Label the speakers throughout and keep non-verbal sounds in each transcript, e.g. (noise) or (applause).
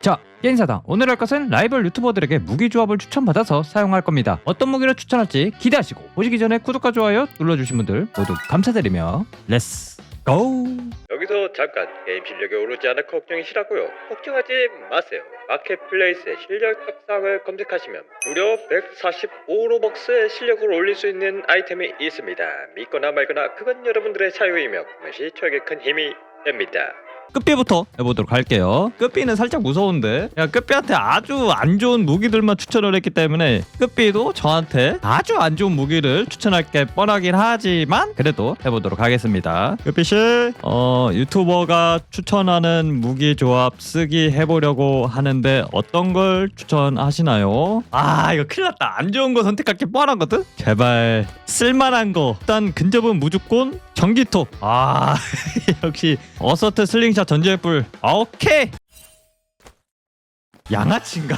Speaker 1: 자, 게임사다. 오늘 할 것은 라이벌 유튜버들에게 무기 조합을 추천받아서 사용할 겁니다. 어떤 무기를 추천할지 기대하시고 보시기 전에 구독과 좋아요 눌러주신 분들 모두 감사드리며 렛츠 고!
Speaker 2: 여기서 잠깐 게임 실력이 오르지 않아 걱정이시라고요? 걱정하지 마세요. 마켓플레이스의 실력 협상을 검색하시면 무려 145로벅스의 실력을 올릴 수 있는 아이템이 있습니다. 믿거나 말거나 그건 여러분들의 자유이며 그것이 저에게 큰 힘이 됩니다.
Speaker 1: 끝비부터 해보도록 할게요. 끝비는 살짝 무서운데, 야 끝비한테 아주 안 좋은 무기들만 추천을 했기 때문에 끝비도 저한테 아주 안 좋은 무기를 추천할 게 뻔하긴 하지만 그래도 해보도록 하겠습니다. 끝비 씨, 어 유튜버가 추천하는 무기 조합 쓰기 해보려고 하는데 어떤 걸 추천하시나요? 아 이거 큰일 났다. 안 좋은 거 선택할 게 뻔하거든. 제발 쓸만한 거. 일단 근접은 무조건 전기톱. 아 (laughs) 역시 어서트 슬링샷 전제불 아, 오케이. 양아치인가?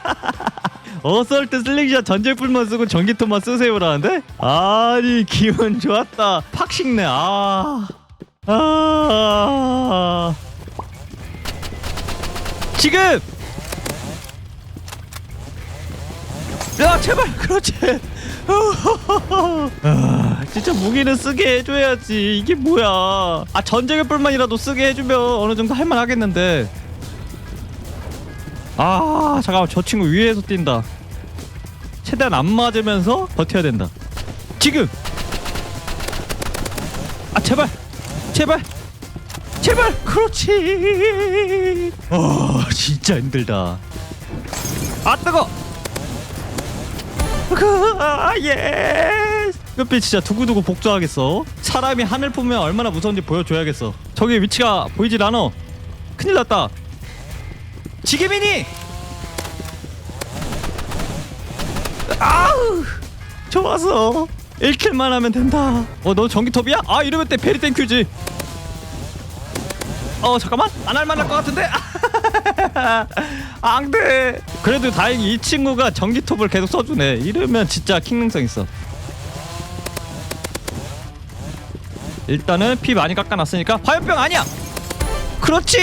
Speaker 1: (laughs) 어설트 슬링샷 전제불만 쓰고 전기톱만 쓰세요라는데? 아니 기분 좋았다. 팍 식네. 아. 아. 지금! 야 제발! 그렇지 아, 진짜 무기는 쓰게 해줘야지. 이게 뭐야? 아 전쟁의 뿔만이라도 쓰게 해주면 어느 정도 할만하겠는데. 아 잠깐만. 저 친구 위에서 뛴다. 최대한 안 맞으면서 버텨야 된다. 지금! 아 제발! 제발! 제발! 그렇지! 어 진짜 힘들다. 아 뜨거! 그, 아, 예. 끝빛 진짜 두고두고 복조하겠어. 사람이 하늘 보면 얼마나 무서운지 보여줘야겠어. 저기 위치가 보이질 않아. 큰일 났다. 지게민이! 아우! 좋았어. 1킬만 하면 된다. 어, 너 전기톱이야? 아, 이러면 때 베리 땡큐지. 어, 잠깐만. 안 할 만할 것 같은데? (laughs) (laughs) 앙돼. 그래도 다행히 이 친구가 전기톱을 계속 써주네. 이러면 진짜 킹능성 있어. 일단은 피 많이 깎아놨으니까 화염병 아니야. 그렇지.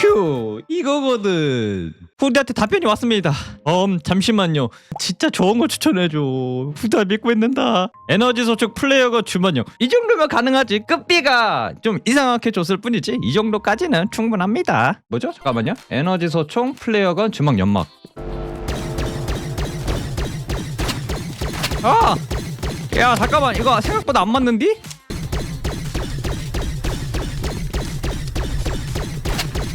Speaker 1: 휴 이거거든. 후드한테 답변이 왔습니다. 음 잠시만요. 진짜 좋은 거 추천해줘. 후드 믿고 있는다. 에너지 소축 플레이어가 주만요. 이 정도면 가능하지. 끝비가 좀 이상하게 줬을 뿐이지. 이 정도까지는 충분합니다. 뭐죠? 잠깐만요. 에너지 소총 플레이어건 주먹 연막. 아! 야 잠깐만 이거 생각보다 안 맞는디?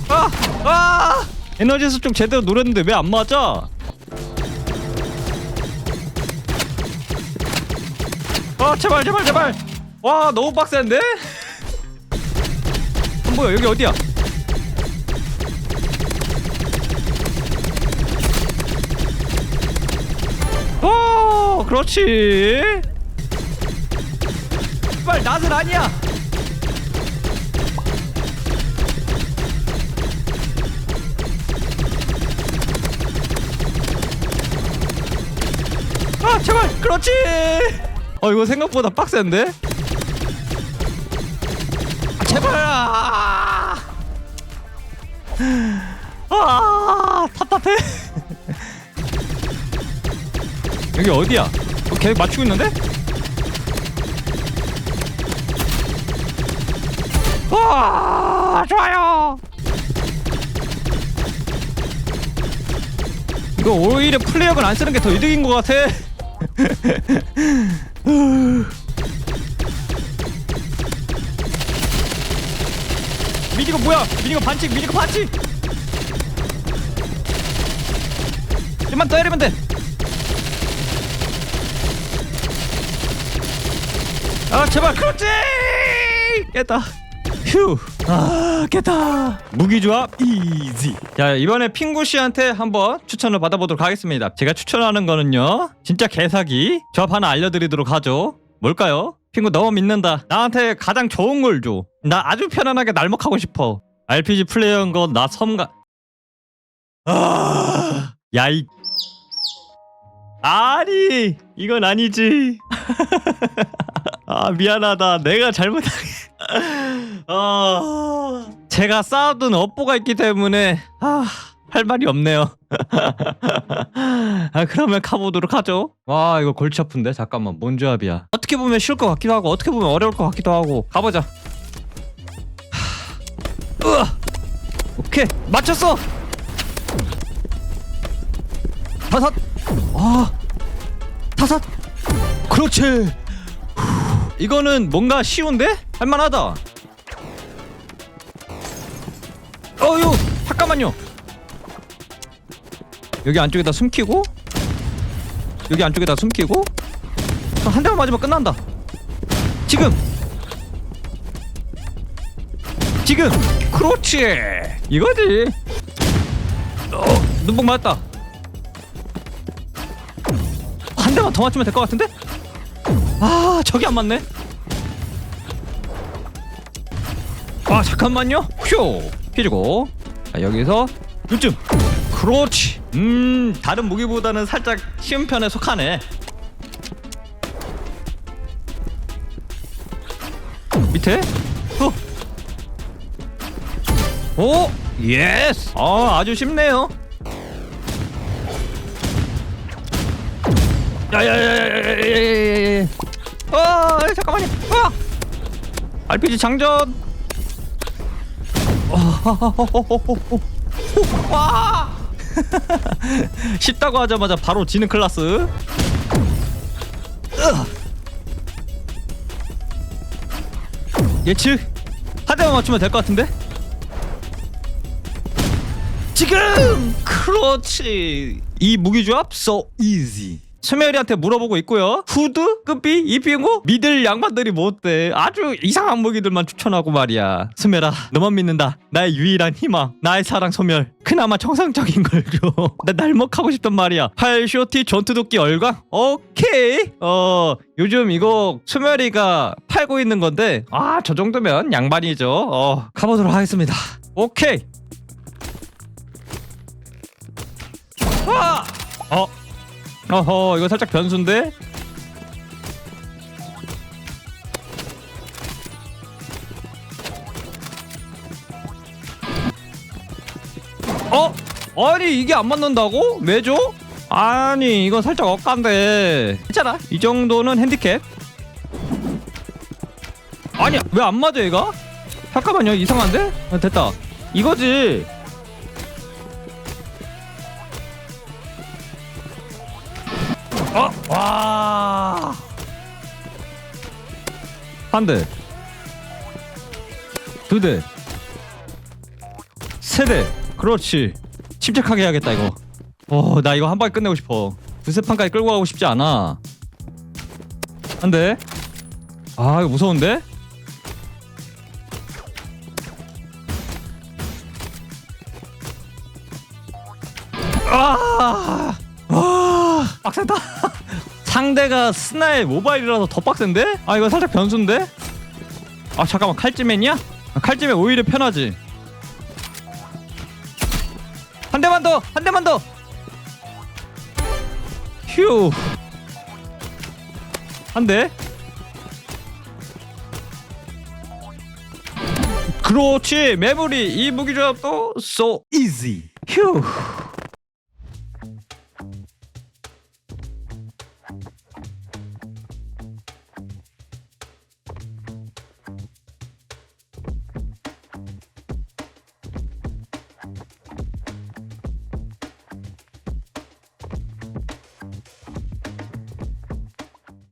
Speaker 1: 아! 아! 에너지 수축 제대로 노렸는데 왜 안 맞아? 아 제발 제발 제발 와 너무 빡센데? 안 보여 여기 어디야? 오 그렇지 제발 낫은 아니야 아 제발! 그렇지! 어 이거 생각보다 빡센데? 아, 제발! 아, 아 답답해. (laughs) 여기 어디야? 어, 계속 맞추고 있는데? 와 좋아요! 이거 오히려 플레이어건 안 쓰는 게 더 이득인 것 같아. 미니거 뭐야? 미니거 반칙, 미니거 반칙. 좀만 더 해리면 돼. 아 제발 그렇지 깼다 휴 아, 깼다. 무기 조합 이지. 자, 이번에 핑구 씨한테 한번 추천을 받아보도록 하겠습니다. 제가 추천하는 거는요. 진짜 개사기 조합 하나 알려드리도록 하죠. 뭘까요? 핑구 너무 믿는다. 나한테 가장 좋은 걸 줘. 나 아주 편안하게 날먹하고 싶어. RPG 플레이어인 거나 섬가. 아, 야이. 아니, 이건 아니지. (laughs) 아, 미안하다. 내가 잘못한 게. 아. 제가 쌓아둔 업보가 있기 때문에 아, 할 말이 없네요. (laughs) 아, 그러면 가보도록 하죠. 와, 이거 골치 아픈데? 잠깐만, 뭔 조합이야. 어떻게 보면 쉬울 것 같기도 하고, 어떻게 보면 어려울 것 같기도 하고. 가보자. 하, 으아! 오케이, 맞췄어! 다섯! 아, 다섯! 그렇지! 후, 이거는 뭔가 쉬운데? 할만하다. 어유 잠깐만요. 여기 안쪽에다 숨기고 여기 안쪽에다 숨기고 한 대만 맞으면 끝난다. 지금! 지금! 그렇지! 이거지! 어 눈뽕 맞았다. 한 대만 더 맞추면 될 것 같은데? 아 저기 안 맞네. 아 잠깐만요. 휴 피주고. 자, 여기서 요쯤 그렇지. 음 다른 무기보다는 살짝 쉬운 편에 속하네. 밑에? 어. 오 예스. 아 아주 쉽네요. 야야야야야야야야야 아 잠깐만요. 아! RPG 장전 와 (laughs) 쉽다고 하자마자 바로 지는 클라스. 예측 한 대만 맞추면 될 것 같은데? 지금! 그렇지. 이 무기 조합 so easy 스메리한테 물어보고 있고요. 후드, 끝비, 이핑고 미들 양반들이 뭐 어때? 아주 이상한 무기들만 추천하고 말이야. 스메라 너만 믿는다. 나의 유일한 희망 나의 사랑 소멸. 그나마 정상적인 걸 줘 나 (laughs) 날먹하고 싶단 말이야. 팔 쇼티 전투도끼 얼광. 오케이. 어 요즘 이거 스메리가 팔고 있는 건데. 아 저 정도면 양반이죠. 어 가보도록 하겠습니다. 오케이. 아! 어 어허 이거 살짝 변수인데 어? 아니 이게 안 맞는다고? 왜죠? 아니 이건 살짝 억간데 괜찮아 이 정도는 핸디캡 아니야 왜안 맞아 얘가? 잠깐만요 이상한데? 아, 됐다 이거지 어? 와. 한 대. 두 대. 세 대. 그렇지. 침착하게 해야겠다 이거. 어, 나 이거 한 방에 끝내고 싶어. 두세 판까지 끌고 가고 싶지 않아. 한 대. 아, 이거 무서운데? 아! 와 빡세다 (laughs) 상대가 스나의 모바일이라서 더 빡센데? 아 이거 살짝 변수인데? 아 잠깐만 칼찌맨이야? 아, 칼찌맨 오히려 편하지 한 대만 더! 한 대만 더! 휴 한 대 그렇지 메모리 이 무기 조합도 so easy 휴